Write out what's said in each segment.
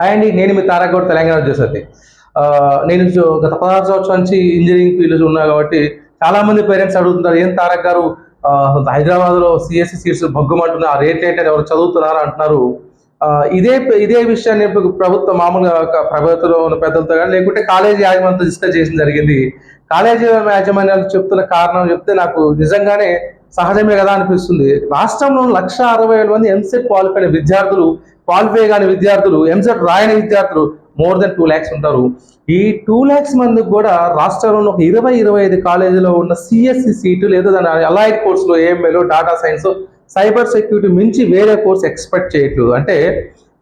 Hi అండి నేను మీ తారాగౌడ్ తెలంగాణ చేసేది నేను గత పదహారు సంవత్సరాల నుంచి ఇంజనీరింగ్ ఫీల్డ్ ఉన్నా కాబట్టి చాలా మంది పేరెంట్స్ అడుగుతున్నారు ఏం తారక్ గారు హైదరాబాద్లో సిఎస్సి సీట్స్ భగ్గుమంటున్నారు ఆ రేట్ ఏంటంటే ఎవరు చదువుతున్నారు? అంటున్నారు. ఇదే ఇదే విషయాన్ని ప్రభుత్వం మామూలుగా ఒక ప్రభుత్వంలో ఉన్న పెద్దలతో కానీ లేకుంటే కాలేజీ యాజమాన్యంతో డిస్కస్ చేసిన జరిగింది. కాలేజీ యాజమాన్యాలు చెప్తున్న కారణం చెప్తే నాకు నిజంగానే సహజమే కదా అనిపిస్తుంది. రాష్ట్రంలో లక్ష అరవై వేల మంది ఎంసెట్ క్వాలిఫైడ్ విద్యార్థులు క్వాలిఫై కాని విద్యార్థులు ఎంసెట్ రాయని విద్యార్థులు మోర్ దెన్ టూ ల్యాక్స్ ఉంటారు. ఈ టూ ల్యాక్స్ మందికి కూడా రాష్ట్రంలో ఒక ఇరవై ఇరవై ఐదు కాలేజీలో ఉన్న సిఎస్సి సీటు లేదా దాని అలైడ్ కోర్సులో ఏఎంఏలో డాటా సైన్స్ సైబర్ సెక్యూరిటీ మించి వేరే కోర్స్ ఎక్స్పెక్ట్ చేయట్లేదు. అంటే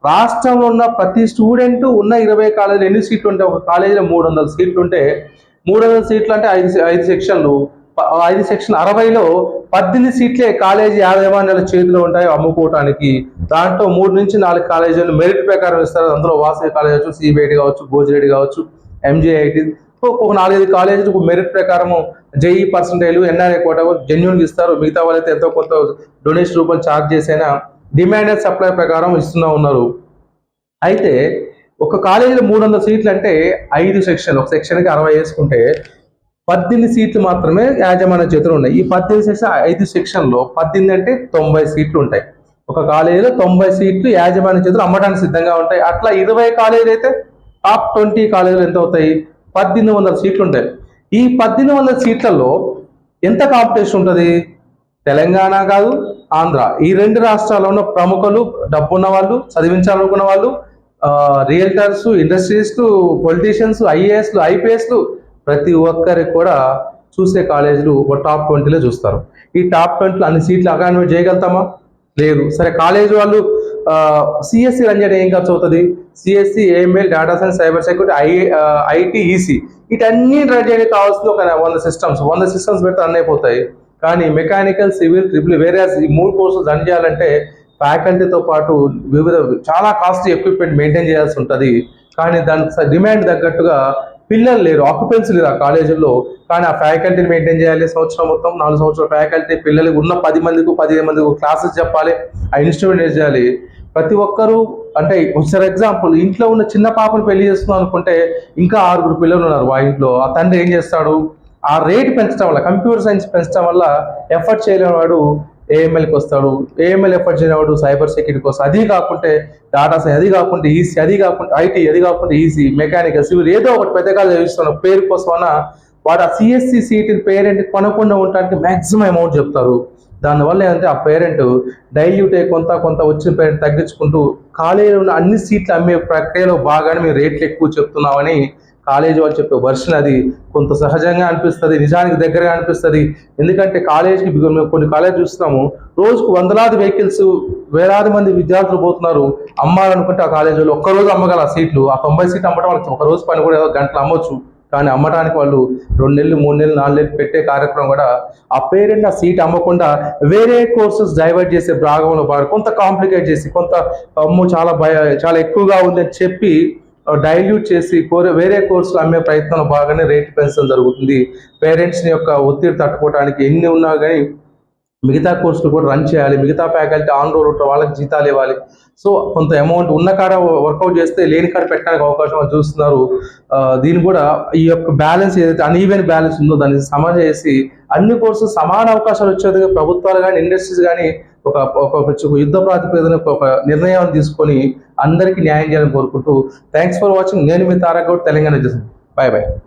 రాష్ట్రంలో ఉన్న ప్రతి స్టూడెంట్ ఉన్న ఇరవై కాలేజీలు ఎన్ని సీట్లు ఉంటే ఒక కాలేజీలో మూడు వందల సీట్లు ఉంటే మూడు వందల సీట్లు అంటే ఐదు ఐదు సెక్షన్లు. ఐదు సెక్షన్ అరవైలో పద్దెనిమిది సీట్లే కాలేజీ యాజమాన్యాల చేతిలో ఉంటాయి అమ్ముకోవటానికి. దాంట్లో మూడు నుంచి నాలుగు కాలేజీలు మెరిట్ ప్రకారం ఇస్తారు. అందులో వాసవి కాలేజ్ కావచ్చు సిబిఐటి కావచ్చు గోజిరెడ్డి కావచ్చు ఎంజేఐటి ఒక నాలుగైదు కాలేజీలు మెరిట్ ప్రకారము జేఈ పర్సంటేజ్ ఎన్ఆర్ఐ కోట జెన్యున్గా ఇస్తారు. మిగతా వాళ్ళైతే ఎంతో కొంత డొనేషన్ రూపంలో ఛార్జ్ చేసైనా డిమాండ్ అండ్ సప్లై ప్రకారం ఇస్తున్నా ఉన్నారు. అయితే ఒక కాలేజీలో మూడు వందల సీట్లు అంటే ఐదు సెక్షన్ ఒక సెక్షన్కి అరవై వేసుకుంటే పద్దెనిమిది సీట్లు మాత్రమే యాజమాన్య చేతులు ఉన్నాయి. ఈ పద్దెనిమిది సెక్షన్ ఐదు సెక్షన్లో పద్దెనిమిది అంటే తొంభై సీట్లు ఉంటాయి. ఒక కాలేజీలో తొంభై సీట్లు యాజమాన్య చేతులు అమ్మడానికి సిద్ధంగా ఉంటాయి. అట్లా ఇరవై కాలేజీలు అయితే టాప్ ట్వంటీ కాలేజీలు ఎంత అవుతాయి? పద్దెనిమిది వందల సీట్లు ఉంటాయి. ఈ పద్దెనిమిది వందల సీట్లలో ఎంత కాంపిటీషన్ ఉంటుంది? తెలంగాణ కాదు ఆంధ్ర. ఈ రెండు రాష్ట్రాల్లో ఉన్న ప్రముఖులు డబ్బున్న వాళ్ళు చదివించాలనుకున్న వాళ్ళు రియల్టర్స్ ఇండస్ట్రీస్లు పొలిటీషియన్స్ ఐఏఎస్లు ఐపీఎస్లు ప్రతి ఒక్కరికి కూడా చూసే కాలేజీలు ఒక టాప్ ట్వంటీలో చూస్తారు. ఈ టాప్ ట్వంటీలో అన్ని సీట్లు అకామిడేట్ చేయగలుగుతామా? లేదు. సరే కాలేజ్ వాళ్ళు సిఎస్సి రన్ చేయడం ఏం ఖర్చు అవుతుంది? CSC AML data science cyber security I IT EC వీటన్ని run చేయడానికి కావాల్సింది ఒక వంద సిస్టమ్స్ వంద సిస్టమ్స్ పెడితే రన్ అయిపోతాయి. కానీ మెకానికల్ సివిల్ ట్రిపుల్ వేరే ఈ మూడు కోర్సులు రన్ చేయాలంటే ఫ్యాకల్టీతో పాటు వివిధ చాలా కాస్ట్లీ ఎక్విప్మెంట్ మెయింటైన్ చేయాల్సి ఉంటుంది. కానీ దానికి డిమాండ్ తగ్గట్టుగా పిల్లలు లేరు ఆక్యుపెన్సీ లేరు ఆ కాలేజీలో కానీ ఆ ఫ్యాకల్టీని మెయింటైన్ చేయాలి. సంవత్సరం మొత్తం నాలుగు సంవత్సరాల ఫ్యాకల్టీ పిల్లలకి ఉన్న పది మందికి పదిహేను మందికి క్లాసెస్ చెప్పాలి. ఆ ఇన్స్ట్రుమెంట్ చేయాలి? ప్రతి ఒక్కరూ అంటే ఫర్ ఎగ్జాంపుల్ ఇంట్లో ఉన్న చిన్న పాపను పెళ్ళి చేస్తున్నాం అనుకుంటే ఇంకా ఆరుగురు పిల్లలు ఉన్నారు ఆ ఇంట్లో. ఆ తండ్రి ఏం చేస్తాడు? ఆ రేట్ పెంచడం వల్ల కంప్యూటర్ సైన్స్ పెంచడం వల్ల ఎఫర్ట్ చేయలేని వాడు ఏఎంఎల్కి వస్తాడు ఏఎంఎల్ ఎఫర్ట్ చేయని సైబర్ సెక్యూరిటీ కోసం. అది కాకుంటే డాటా సైన్స్ అది కాకుండా ఈసీ అది కాకుండా ఐటీ అది కాకుండా ఈసీ మెకానికల్ సివిల్ ఏదో ఒకటి పెద్దగా చదివిస్తున్నాడు. పేరు కోసమన్నా వాడు ఆ సిఎస్సి సీట్ పేరెంట్ కొనకుండా ఉండడానికి మాక్సిమం అమౌంట్ చెప్తారు. దానివల్ల ఏంటంటే ఆ పేరెంట్ డైల్యూట్ అయ్యి కొంత కొంత వచ్చిన పేరెంట్ తగ్గించుకుంటూ కాలేజీలో ఉన్న అన్ని సీట్లు అమ్మే ప్రక్రియలో బాగానే మేము రేట్లు ఎక్కువ చెప్తున్నామని కాలేజీ వాళ్ళు చెప్పే వర్షన్ అది కొంత సహజంగా అనిపిస్తుంది నిజానికి దగ్గరగా అనిపిస్తుంది. ఎందుకంటే కాలేజీకి మేము కొన్ని కాలేజ్ చూస్తున్నాము రోజుకు వందలాది వెహికల్స్ వేలాది మంది విద్యార్థులు పోతున్నారు. అమ్మాలనుకుంటే ఆ కాలేజీలో ఒక్క రోజు అమ్మగల ఆ సీట్లు. ఆ తొంభై సీట్లు అమ్మటం వాళ్ళకి ఒక రోజు పని కూడా ఏదో గంటలు అమ్మొచ్చు. కానీ అమ్మడానికి వాళ్ళు రెండు నెలలు మూడు నెలలు నాలుగు నెలలు పెట్టే కార్యక్రమం కూడా ఆ పేరెంట్ ఆ సీట్ అమ్మకుండా వేరే కోర్సెస్ డైవర్ట్ చేసే భాగంలో భాగం కొంత కాంప్లికేట్ చేసి కొంత అమ్ము చాలా భయ చాలా ఎక్కువగా ఉంది అని చెప్పి డైల్యూట్ చేసి కోరే వేరే కోర్సులు అమ్మే ప్రయత్నంలో బాగానే రేట్ పెంచడం జరుగుతుంది. పేరెంట్స్ని యొక్క ఒత్తిడి తట్టుకోవడానికి ఎన్ని ఉన్నా కానీ మిగతా కోర్సులు కూడా రన్ చేయాలి. మిగతా ఫ్యాకల్టీ ఆన్ రోల్ ఉంటారు వాళ్ళకి జీతాలు ఇవ్వాలి. సో కొంత అమౌంట్ ఉన్న కాడ వర్కౌట్ చేస్తే లేని కాడ పెట్టడానికి అవకాశం చూస్తున్నారు. దీన్ని కూడా ఈ యొక్క బ్యాలెన్స్ ఏదైతే అన్ఈవెన్ బ్యాలెన్స్ ఉందో దాన్ని సమ చేసి అన్ని కోర్సులు సమాన అవకాశాలు వచ్చేదిగా ప్రభుత్వాలు కానీ ఇండస్ట్రీస్ కానీ ఒక ఒక యుద్ధ ప్రాతిపదికన ఒక నిర్ణయం తీసుకొని అందరికీ న్యాయం చేయాలని కోరుకుంటూ థ్యాంక్స్ ఫర్ వాచింగ్ నేను మీ తారక్ గౌడ్ తెలంగాణ బాయ్ బాయ్